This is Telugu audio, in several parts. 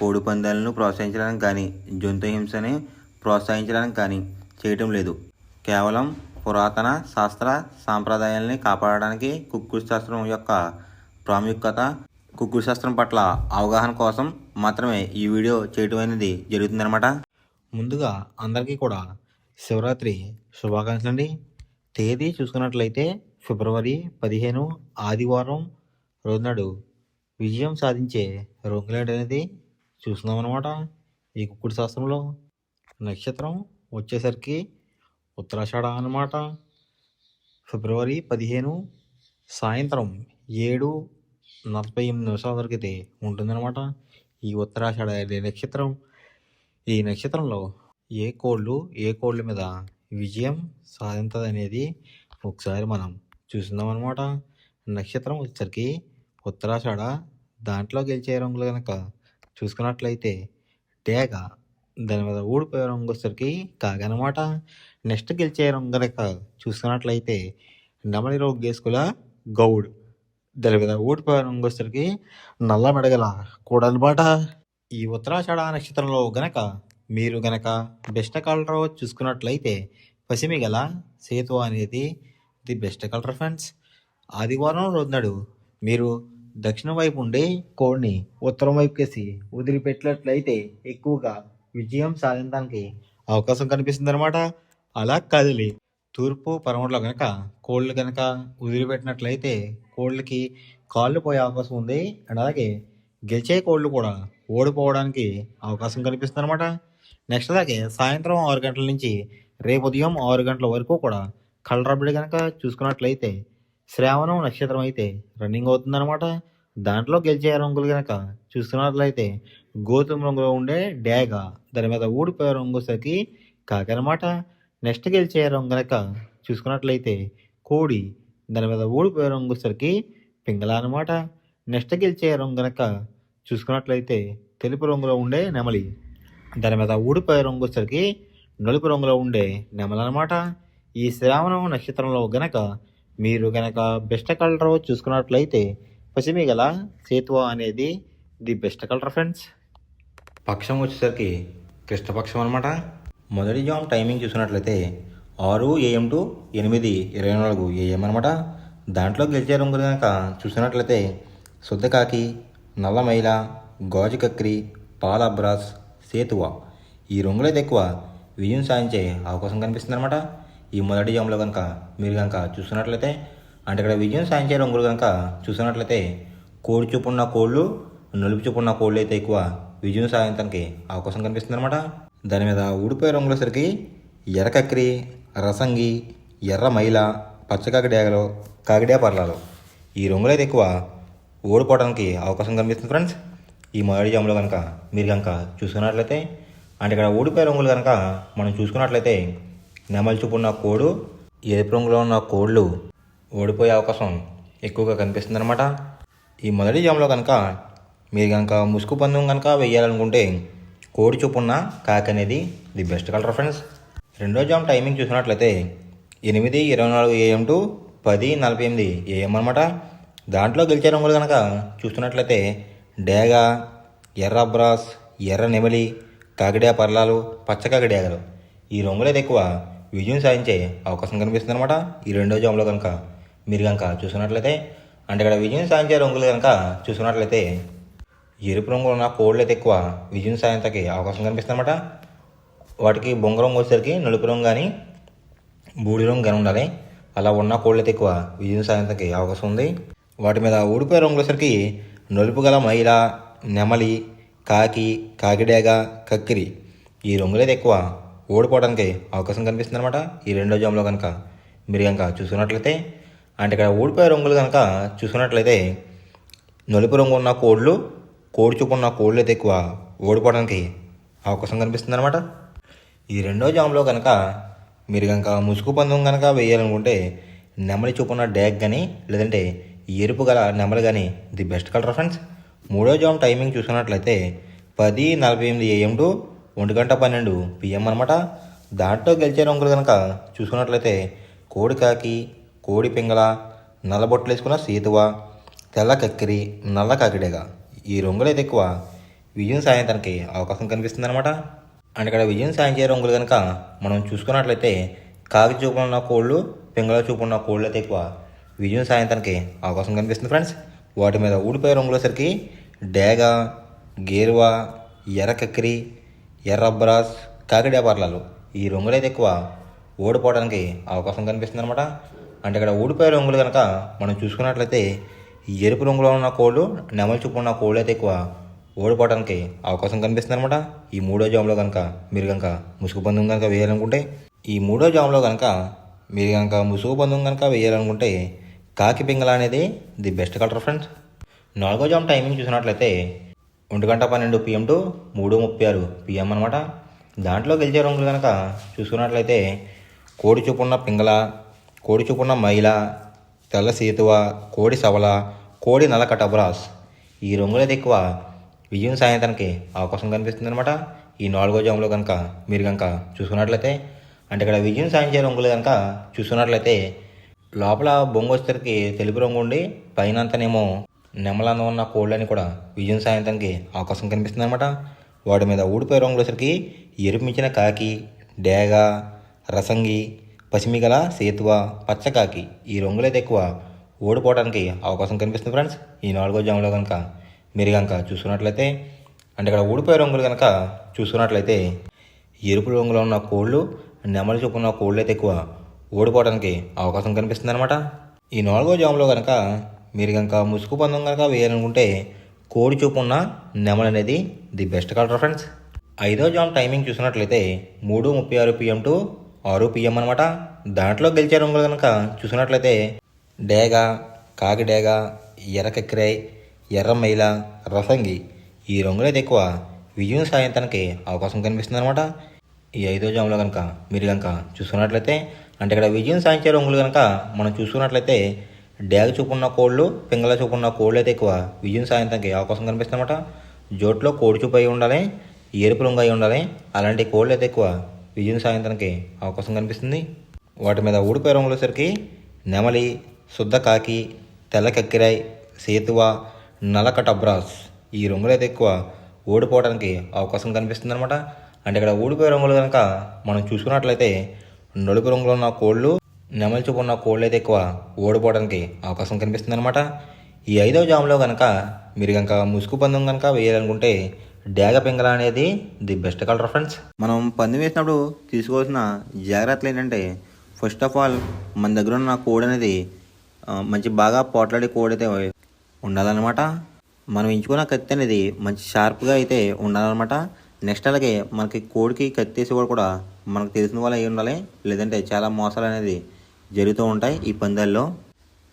కోడి పందాలను ప్రోత్సహించడానికి కానీ జంతు హింసని ప్రోత్సహించడానికి కానీ చేయటం లేదు. కేవలం పురాతన శాస్త్ర సాంప్రదాయాల్ని కాపాడడానికి కుక్కుడు శాస్త్రం యొక్క ప్రాముఖ్యత కుక్కుడు శాస్త్రం పట్ల అవగాహన కోసం మాత్రమే ఈ వీడియో చేయటం అనేది జరుగుతుందన్నమాట. ముందుగా అందరికీ కూడా శివరాత్రి శుభాకాంక్షలు అండి తేదీ చూసుకున్నట్లయితే ఫిబ్రవరి పదిహేను ఆదివారం రోజునాడు విజయం సాధించే రోగులేడనేది అనేది చూస్తున్నాం అనమాట ఈ కుక్కుడు శాస్త్రంలో నక్షత్రం వచ్చేసరికి ఉత్తరాషాఢ అన్నమాట. ఫిబ్రవరి పదిహేను సాయంత్రం ఏడు నలభై ఎనిమిది నిమిషాల వరకు అయితే ఉంటుందన్నమాట ఈ ఉత్తరాషాఢ అనే నక్షత్రం. ఈ నక్షత్రంలో ఏ కోళ్ళు ఏ కోళ్ళ మీద విజయం సాధించదు అనేది ఒకసారి మనం చూస్తున్నాం అనమాట నక్షత్రం వచ్చేసరికి ఉత్తరాషాఢ దాంట్లో గెలిచే రంగులు కనుక చూసుకున్నట్లయితే డేగ దాని మీద ఊడిపోయే రంగు వచ్చేసరికి కాగనమాట నెక్స్ట్ గెలిచే రంగు కనుక చూసుకున్నట్లయితే నమలి రోగ్ గేసుకుల గౌడ్ దాని మీద ఊడిపోయే రంగు వచ్చేసరికి నల్ల మెడగల కూడనమాట ఈ ఉత్తరాషాఢ నక్షత్రంలో గనక మీరు గనక బెస్ట్ కలర్ చూసుకున్నట్లయితే పసిమి గల సేతు అనేది ది బెస్ట్ కలర్ ఫ్రెండ్స్. ఆదివారం రోజునాడు మీరు దక్షిణం వైపు ఉండే కోడ్ని ఉత్తరం వైపుకేసి వదిలిపెట్టినట్లయితే ఎక్కువగా విజయం సాధించడానికి అవకాశం కనిపిస్తుంది అనమాట అలా కదిలి తూర్పు పరమట్లో కనుక కోళ్ళు కనుక వదిలిపెట్టినట్లయితే కోళ్ళకి కాళ్ళు పోయే అవకాశం ఉంది. అండ్ అలాగే గెలిచే కోళ్ళు కూడా ఓడిపోవడానికి అవకాశం కనిపిస్తుంది అనమాట నెక్స్ట్ అలాగే సాయంత్రం ఆరు గంటల నుంచి రేపు ఉదయం ఆరు గంటల వరకు కూడా కలరబడి కనుక చూసుకున్నట్లయితే శ్రావణం నక్షత్రం అయితే రన్నింగ్ అవుతుందన్నమాట. దాంట్లో గెలిచే రంగులు కనుక చూసుకున్నట్లయితే గోధుమ రంగులో ఉండే డేగ దాని మీద ఊడిపోయే రంగు సరికి కాకనమాట నెక్స్ట్ గెలిచే రంగు కనుక చూసుకున్నట్లయితే కోడి దాని మీద ఊడిపోయే రంగు సరికి పింగళ అనమాట నెక్స్ట్ గెలిచే రంగు కనుక చూసుకున్నట్లయితే తెలుపు రంగులో ఉండే నెమలి దాని మీద ఊడిపోయే రంగు నలుపు రంగులో ఉండే నెమలి అనమాట ఈ శ్రావణం నక్షత్రంలో గనక మీరు కనుక బెస్ట్ కలర్ చూసుకున్నట్లయితే పసిమి గల సేతువ అనేది ది బెస్ట్ కలర్ ఫ్రెండ్స్ పక్షం వచ్చేసరికి కృష్ణపక్షం అనమాట మొదటి జామ్ టైమింగ్ చూసినట్లయితే ఆరు ఏఎం టు ఎనిమిది ఇరవై నాలుగు ఏఎం అనమాట దాంట్లో గెలిచే రంగులు కనుక చూసినట్లయితే శుద్ధకాకి నల్లమైల గాజు కక్రి పాల సేతువ. ఈ రంగులైతే ఎక్కువ విజయం సాధించే అవకాశం కనిపిస్తుంది అనమాట ఈ మొదటి జామ్లో కనుక మీరు కనుక చూస్తున్నట్లయితే అంటే ఇక్కడ విజయం సాధించే రంగులు కనుక చూసినట్లయితే కోడి చూపున్న కోళ్ళు నలుపు చూపున్న కోళ్ళు అయితే ఎక్కువ విజయం సాధించడానికి అవకాశం కనిపిస్తుంది అనమాట దాని మీద ఊడిపోయే రంగులసరికి ఎర్రకక్రి రసంగి ఎర్ర మైల పచ్చ కాకిడేగలు కాకిడే పర్లాలు ఈ రంగులు అయితే ఎక్కువ ఓడిపోవడానికి అవకాశం కనిపిస్తుంది ఫ్రెండ్స్. ఈ మొదటి జామ్లో కనుక మీరు కనుక చూసుకున్నట్లయితే అంటే ఇక్కడ ఊడిపోయే రంగులు కనుక మనం చూసుకున్నట్లయితే నెమలి కోడు ఎరుపు రంగులో ఉన్న కోళ్ళు ఓడిపోయే అవకాశం ఎక్కువగా కనిపిస్తుంది అనమాట ఈ మొదటి జామ్లో కనుక మీరు కనుక ముసుగు పందెం కనుక వేయాలనుకుంటే కోడి చూపున్న కాకి అనేది ది బెస్ట్ కలర్ ఫ్రెండ్స్. రెండో జామ్ టైమింగ్ చూసినట్లయితే ఎనిమిది ఇరవై నాలుగు ఏఎం టు పది నలభై ఎనిమిది ఏఎం అనమాట దాంట్లో గెలిచే రంగులు కనుక చూస్తున్నట్లయితే డేగ ఎర్ర బ్రాస్ ఎర్ర నెమలి కాకిడే పర్లాలు పచ్చ కాకిడేగలు ఈ రంగులైతే ఎక్కువ విజయం సాధించే అవకాశం కనిపిస్తుంది అనమాట ఈ రెండో జామ్లో కనుక మీరు కనుక చూసుకున్నట్లయితే అంటే ఇక్కడ విజయం సాధించే రంగులు కనుక చూసుకున్నట్లయితే ఎరుపు రంగు ఉన్న కోళ్ళు అయితే ఎక్కువ విజయం సాధించకి అవకాశం కనిపిస్తుంది అనమాట వాటికి బొంగ రంగు వచ్చేసరికి నలుపు రంగు కానీ బూడి రంగు కానీ ఉండాలి. అలా ఉన్న కోళ్ళు అయితే ఎక్కువ విజయం సాధించకి అవకాశం ఉంది. వాటి మీద ఊడిపోయే రంగులు వచ్చేసరికి నలుపు గల మైల నెమలి కాకి కాకిడేగ కక్కిరి ఈ రంగులైతే ఎక్కువ ఓడిపోవడానికి అవకాశం కనిపిస్తుంది అనమాట ఈ రెండో జామ్లో కనుక. మీరు కనుక చూసుకున్నట్లయితే అంటే ఇక్కడ ఓడిపోయే రంగులు కనుక చూసుకున్నట్లయితే నలుపు రంగు ఉన్న కోళ్ళు కోడి చూపు ఉన్న కోళ్ళు అయితే ఎక్కువ ఓడిపోవడానికి అవకాశం కనిపిస్తుంది అనమాట ఈ రెండో జామ్లో కనుక మీరు కనుక ముసుగు పందం కనుక వేయాలనుకుంటే నెమలి చూపున్న డ్యాగ్ కానీ లేదంటే ఎరుపు గల నెమలి కానీ ది బెస్ట్ కలర్ ఫ్రెండ్స్. మూడో జామ్ టైమింగ్ చూసుకున్నట్లయితే పది నలభై ఎనిమిది ఏఎం టు ఒంటి గంట పన్నెండు పిఎం అనమాట దాంట్లో గెలిచే రంగులు కనుక చూసుకున్నట్లయితే కోడి కాకి కోడి పింగళ నల్లబొట్లు వేసుకున్న సీతువ తెల్ల కక్కిరి నల్ల కాకిడేగ. ఈ రంగులు అయితే ఎక్కువ విజయం సాయంత్రానికి అవకాశం కనిపిస్తుంది అనమాట అండ్ ఇక్కడ విజయం సాధించే రంగులు కనుక మనం చూసుకున్నట్లయితే కాకి చూపున్న కోళ్ళు పింగళ చూపున్న కోళ్ళు అయితే ఎక్కువ విజయం సాయంత్రానికి అవకాశం కనిపిస్తుంది ఫ్రెండ్స్. వాటి మీద ఊడిపోయే రంగులసరికి డేగ గేరువా ఎర్ర కక్కిరి ఎర్ర బ్రాస్ కాకిడే పర్లాలు ఈ రంగులు అయితే ఎక్కువ ఓడిపోవడానికి అవకాశం కనిపిస్తుంది అనమాట అంటే ఇక్కడ ఊడిపోయే రంగులు కనుక మనం చూసుకున్నట్లయితే ఈ ఎరుపు రంగులో ఉన్న కోళ్ళు నెమలి చూపు ఉన్న కోళ్ళు అయితే ఎక్కువ ఓడిపోవడానికి అవకాశం కనిపిస్తుంది అనమాట ఈ మూడో జామ్లో కనుక మీరు కనుక ముసుగు పందెం కనుక వేయాలనుకుంటే ఈ మూడో జామ్లో కనుక మీరు కనుక ముసుగు పందెం కనుక వేయాలనుకుంటే కాకి పింగళ అనేది ది బెస్ట్ కలర్ ఫ్రెండ్స్. నాలుగో జామ్ టైమింగ్ చూసినట్లయితే ఒంటి గంట పన్నెండు పిఎం టు మూడు ముప్పై ఆరు పిఎం అనమాట దాంట్లో గెలిచే రంగులు కనుక చూసుకున్నట్లయితే కోడి చూపున్న పింగళ కోడి చూపున్న మైల తెల్ల సీతువ కోడి సవల కోడి నల్ల కటబ్రాస్ ఈ రంగులు అయితే ఎక్కువ విజయం సాయంత్రానికి అవకాశం కనిపిస్తుంది అనమాట ఈ నాలుగో జాములో కనుక మీరు కనుక చూసుకున్నట్లయితే అంటే ఇక్కడ విజయం సాధించే రంగులు కనుక చూసుకున్నట్లయితే లోపల బొంగు వచ్చేసరికి తెలుపు రంగు ఉండి పైన అంతానేమో నెమలన్న ఉన్న కోళ్ళని కూడా విజయం సాయంత్రానికి అవకాశం కనిపిస్తుంది అనమాట వాటి మీద ఊడిపోయే రంగులు వచ్చేసరికి ఎరుపు మించిన కాకి డేగ రసంగి పసిమిగల సేతువ పచ్చకాకి ఈ రంగులైతే ఎక్కువ ఓడిపోవడానికి అవకాశం కనిపిస్తుంది ఫ్రెండ్స్. ఈ నాలుగో జాములో కనుక మీరు కనుక చూసుకున్నట్లయితే అంటే ఇక్కడ ఊడిపోయే రంగులు కనుక చూసుకున్నట్లయితే ఎరుపు రంగులో ఉన్న కోళ్ళు నెమలి చూపు ఉన్న కోళ్ళు అయితే ఎక్కువ ఓడిపోవడానికి అవకాశం కనిపిస్తుంది అనమాట ఈ నాలుగో జాములో కనుక మీరు కనుక ముసుగు పందం కనుక వేయాలనుకుంటే కోడి చూపు ఉన్న నెమలి అనేది ది బెస్ట్ కలర్ ఫ్రెండ్స్. ఐదో జామ్ టైమింగ్ చూసినట్లయితే మూడు ముప్పై ఆరు పిఎం టు ఆరు పిఎం అనమాట దాంట్లో గెలిచే రంగులు కనుక చూసినట్లయితే డేగ కాకి డేగ ఎర్ర ఎర్ర మైల రసంగి ఈ రంగులైతే ఎక్కువ విజయం సాయంత్రానికి అవకాశం కనిపిస్తుంది అనమాట ఈ ఐదో జాములో కనుక మీరు కనుక చూసుకున్నట్లయితే అంటే ఇక్కడ విజయం సాధించే రంగులు కనుక మనం చూసుకున్నట్లయితే డేగ చూపున్న కోళ్ళు పింగళ చూపున్న కోళ్ళు అయితే ఎక్కువ. విజయం సాయంత్రానికి అవకాశం కనిపిస్తుంది అనమాట జోట్లో కోడి చూపు అయి ఉండాలి ఎరుపు రంగు అయి ఉండాలి అలాంటి కోళ్ళు అయితే ఎక్కువ. విజయం సాయంత్రానికి అవకాశం కనిపిస్తుంది. వాటి మీద ఊడిపోయే రంగులసరికి నెమలి శుద్ధ కాకి తెల్ల కక్కిరాయి సేతువ నలక టబ్రాస్ ఈ రంగులు అయితే ఎక్కువ ఓడిపోవడానికి అవకాశం కనిపిస్తుంది అనమాట అంటే ఇక్కడ ఊడిపోయే రంగులు కనుక మనం చూసుకున్నట్లయితే నలుపు రంగులో ఉన్న కోళ్ళు నెమలి చూపు అయితే ఎక్కువ ఓడిపోవడానికి అవకాశం కనిపిస్తుంది అనమాట ఈ ఐదవ జాములో కనుక మీరు కనుక ముసుగు పందెం కనుక వేయాలనుకుంటే డేగ పింగళ అనేది ది బెస్ట్ కలర్ ఫ్రెండ్స్. మనం పందెం వేసినప్పుడు తీసుకోవాల్సిన జాగ్రత్తలు ఏంటంటే ఫస్ట్ ఆఫ్ ఆల్ మన దగ్గర ఉన్న కోడ్ అనేది మంచి బాగా పోట్లాడే కోడ్ అయితే ఉండాలన్నమాట. మనం ఎంచుకున్న కత్తి అనేది మంచి షార్ప్గా అయితే ఉండాలన్నమాట. నెక్స్ట్ అలాగే మనకి కోడికి కత్తి వేసేవాడు కూడా మనకు తెలిసిన వాళ్ళు అయి ఉండాలి. లేదంటే చాలా మోసాలు అనేది జరుగుతూ ఉంటాయి ఈ పందాల్లో.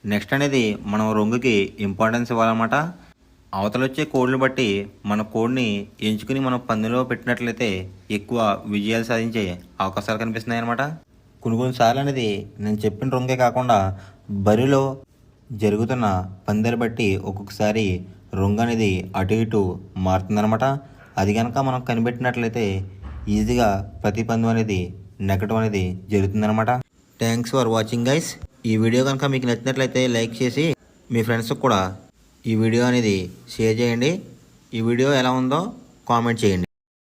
నెక్స్ట్ అనేది మనం రొంగుకి ఇంపార్టెన్స్ ఇవ్వాలన్నమాట. అవతలొచ్చే వచ్చే కోడ్లు బట్టి మన కోడ్ని ఎంచుకుని మనం పందెంలో పెట్టినట్లయితే ఎక్కువ విజయాలు సాధించే అవకాశాలు కనిపిస్తున్నాయి అనమాట కొన్ని కొన్నిసార్లు అనేది నేను చెప్పిన రొంగే కాకుండా బరిలో జరుగుతున్న పందెలు బట్టి ఒక్కొక్కసారి రొంగు అనేది అటు ఇటు మారుతుందన్నమాట. అది కనుక మనం కనిపెట్టినట్లయితే ఈజీగా ప్రతి పందు అనేది నెగ్గడం అనేది జరుగుతుందన్నమాట. థ్యాంక్స్ ఫర్ వాచింగ్ గైస్ ఈ వీడియో కనుక మీకు నచ్చినట్లయితే లైక్ చేసి మీ ఫ్రెండ్స్కి కూడా ఈ వీడియో అనేది షేర్ చేయండి. ఈ వీడియో ఎలా ఉందో కామెంట్ చేయండి.